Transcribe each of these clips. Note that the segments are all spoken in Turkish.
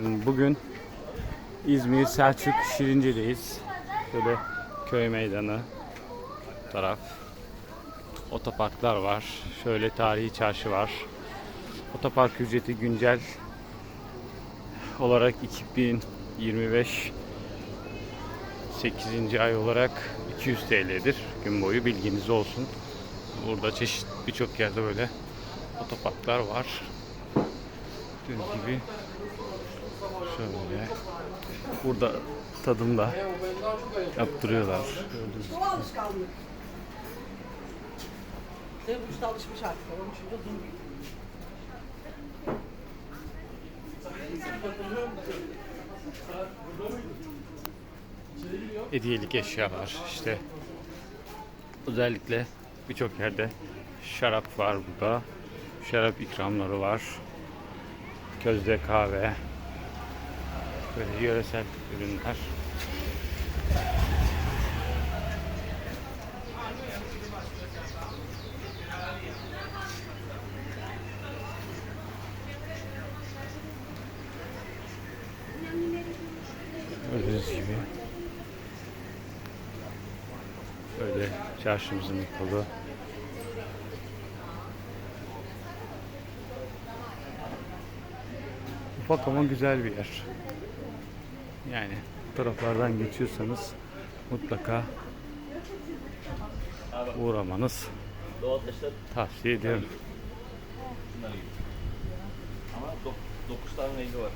Bugün İzmir Selçuk Şirince'deyiz. Böyle köy meydanı taraf. Otoparklar var. Şöyle tarihi çarşı var. Otopark ücreti güncel olarak 2025 8. ay olarak 200 TL'dir gün boyu bilginiz olsun. Burada çeşit birçok yerde böyle otoparklar var. Gördüğünüz gibi şöyle burada tadımda yaptırıyorlar. Bu alışkanlık. Tabii bu işte alışmış artık. Onun için de hediyelik eşyalar işte özellikle birçok yerde şarap var burada şarap ikramları var közde kahve böyle yöresel ürünler Gördüğünüz gibi Böyle çarşımızın kolu. Ufak ama güzel bir yer. Yani taraflardan geçiyorsanız mutlaka uğramanız tavsiye ediyorum. Ama 9 tane rengi var.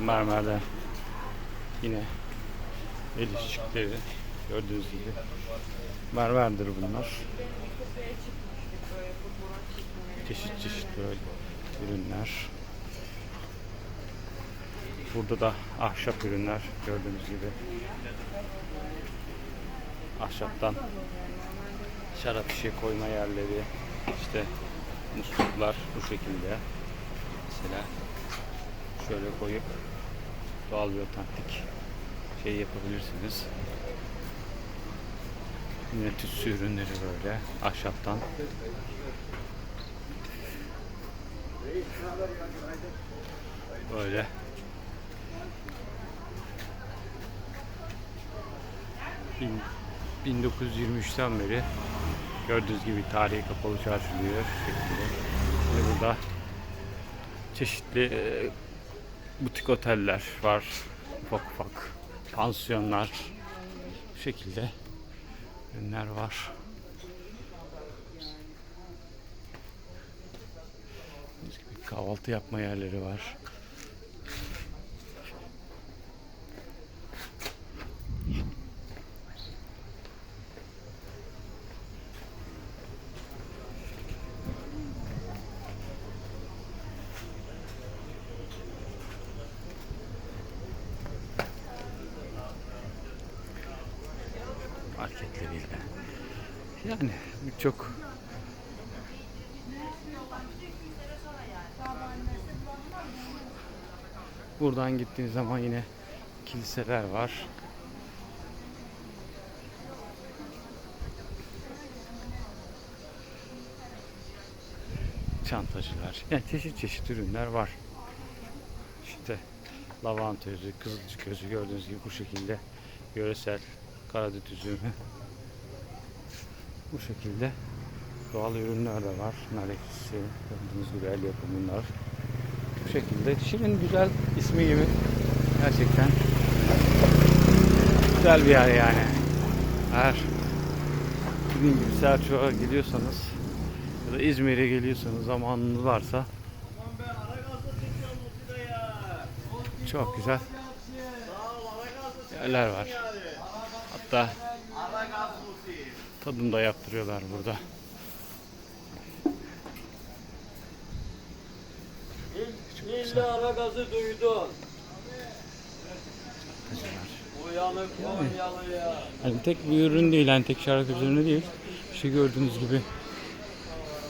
Mermerden yine el işçilikleri gördüğünüz gibi mermerdir bunlar. Çeşit çeşit böyle ürünler. Burada da ahşap ürünler gördüğünüz gibi. Ahşaptan şarap şişe koyma yerleri, işte musluklar bu şekilde. Mesela şöyle koyup doğal bir otantik şey yapabilirsiniz. Yine tütsü ürünleri böyle ahşaptan. Böyle. 1923'ten beri gördüğünüz gibi tarihi kapalı çarşı diyor şu şekilde. Şimdi burada çeşitli e, butik oteller var. Ufak ufak pansiyonlar bu şekilde ürünler var. Kahvaltı yapma yerleri var. Yani birçok Buradan gittiğiniz zaman yine kiliseler var. Çantacılar. Yani çeşit çeşit ürünler var. İşte lavanta özü, kızılcık özü gördüğünüz gibi bu şekilde yöresel karadut üzümü. Bu şekilde doğal ürünler de var. Nar gördüğünüz gibi el yapımı. Bu şekilde. Şirin güzel ismi gibi. Gerçekten güzel bir yer yani. Eğer dediğim gibi Selçuk'a gidiyorsanız ya da İzmir'e geliyorsanız zamanınız varsa çok güzel yerler var. Hatta tadım da yaptırıyorlar burada. İlla ara gazı duydun. Acılar. Uyanık Konyalı ya. Yani tek bir ürün değil, yani tek şarap üzerine değil. İşte gördüğünüz gibi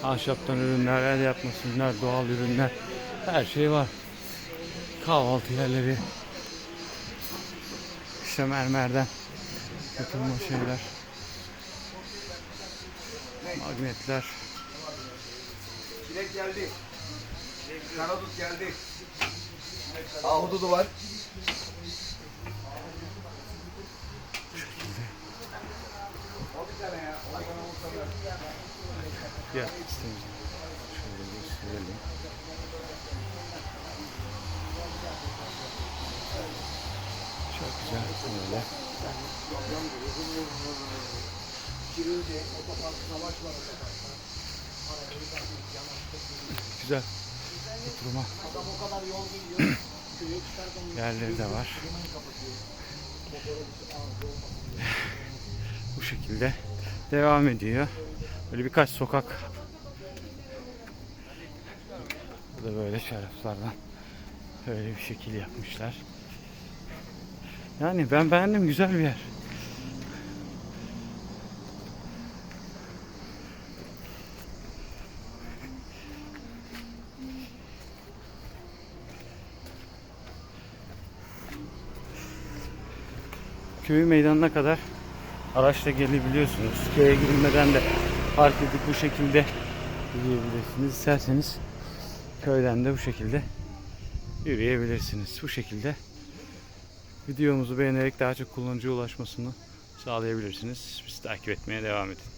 ahşaptan ürünler, el yapması ürünler, doğal ürünler, her şey var. Kahvaltı yerleri, işte mermerden yapılma şeyler, magnetler, Çilek geldi. Karadut geldi. Ahududu var. Ya istemiyorum. Şöyle gösterelim. Çok güzel böyle. Güzel. Oturma. Yerleri de var. Bu şekilde devam ediyor. Böyle birkaç sokak. Bu da böyle şaraplardan böyle bir şekil yapmışlar. Yani ben beğendim güzel bir yer. Köyün meydanına kadar araçla gelebiliyorsunuz. Köye girilmeden de park edip bu şekilde yürüyebilirsiniz. İsterseniz köyden de bu şekilde yürüyebilirsiniz. Bu şekilde videomuzu beğenerek daha çok kullanıcıya ulaşmasını sağlayabilirsiniz. Bizi takip etmeye devam edin.